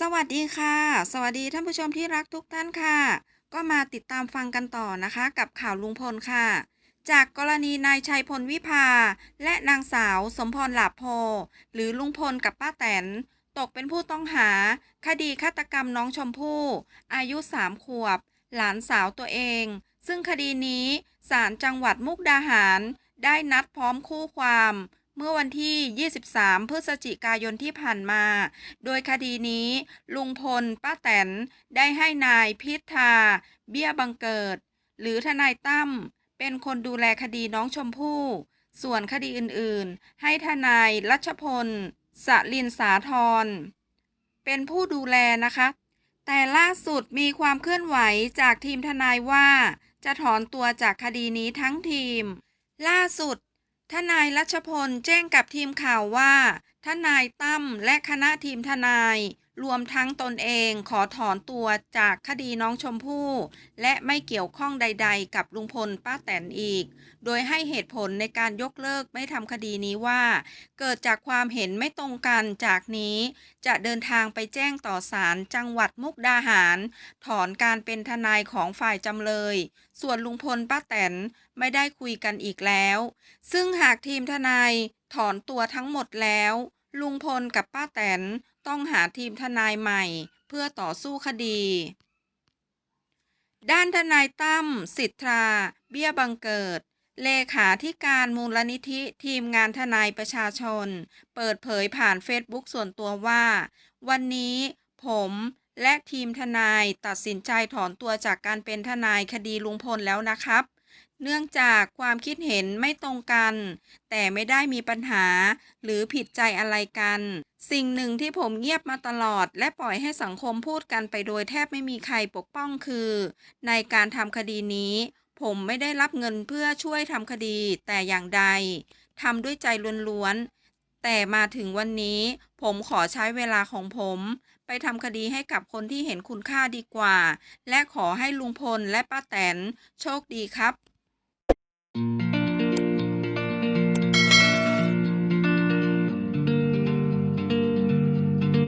สวัสดีค่ะ สวัสดีท่านผู้ชมที่รักทุกท่านค่ะ ก็มาติดตามฟังกันต่อนะคะกับข่าวลุงพลค่ะ จากกรณีนายชัยพลวิภา และนางสาวสมพรหลาโพ หรือลุงพลกับป้าแตน ตกเป็นผู้ต้องหา คดีฆาตกรรมน้องชมพู่ อายุสามขวบ หลานสาวตัวเอง ซึ่งคดีนี้ศาลจังหวัดมุกดาหาร ได้นัดพร้อมคู่ความ เมื่อวันที่ 23 พฤศจิกายนที่ผ่านมา โดยคดีนี้ ลุงพล ป้าแตน ได้ให้นายพิธา เบี้ยบังเกิด หรือทนายตั้ม เป็นคนดูแลคดีน้องชมพู่ส่วนคดีอื่นๆ ให้ทนายรัชพลสลินสาธรเป็นผู้ดูแลนะคะ แต่ล่าสุดมีความเคลื่อนไหวจากทีมทนายว่า จะถอนตัวจากคดีนี้ทั้งทีม ล่าสุด ทนายรัชพลแจ้งกับทีมข่าวว่า ทนายตั้มและคณะทีมทนาย รวมทั้งตนเองขอถอนตัวจากคดีน้องชมพู่ และไม่เกี่ยวข้องใด ๆ กับลุงพลป้าแตนอีก โดยให้เหตุผลในการยกเลิกไม่ทำคดีนี้ว่า เกิดจากความเห็นไม่ตรงกันจากนี้ จะเดินทางไปแจ้งต่อศาลจังหวัดมุกดาหาร ถอนการเป็นทนายของฝ่ายจำเลย ส่วนลุงพลป้าแตนไม่ได้คุยกันอีกแล้ว ซึ่งหากทีมทนายถอนตัวทั้งหมดแล้ว ลุงพลกับป้าแตนต้องหาทีมทนายใหม่ เพื่อต่อสู้คดี ด้านทนายตั้มสิทธา เบี้ยบังเกิด เลขาธิการมูลนิธิทีมงานทนายประชาชน เปิดเผยผ่านเฟซบุ๊กส่วนตัวว่า วันนี้ผมและทีมทนายตัดสินใจถอนตัวจากการเป็นทนายคดีลุงพลแล้วนะครับ เนื่องจากความคิดเห็นไม่ตรงกัน แต่ไม่ได้มีปัญหาหรือผิดใจอะไรกัน สิ่งหนึ่งที่ผมเงียบมาตลอด และปล่อยให้สังคมพูดกันไปโดยแทบไม่มีใครปกป้องคือ ในการทำคดีนี้ ผมไม่ได้รับเงินเพื่อช่วยทำคดีแต่อย่างใดทำด้วยใจล้วนๆ แต่มาถึงวันนี้ ผมขอใช้เวลาของผม ไปทำคดีให้กับคนที่เห็นคุณค่าดีกว่า และขอให้ลุงพลและป้าแตนโชคดีครับ Mm-hmm.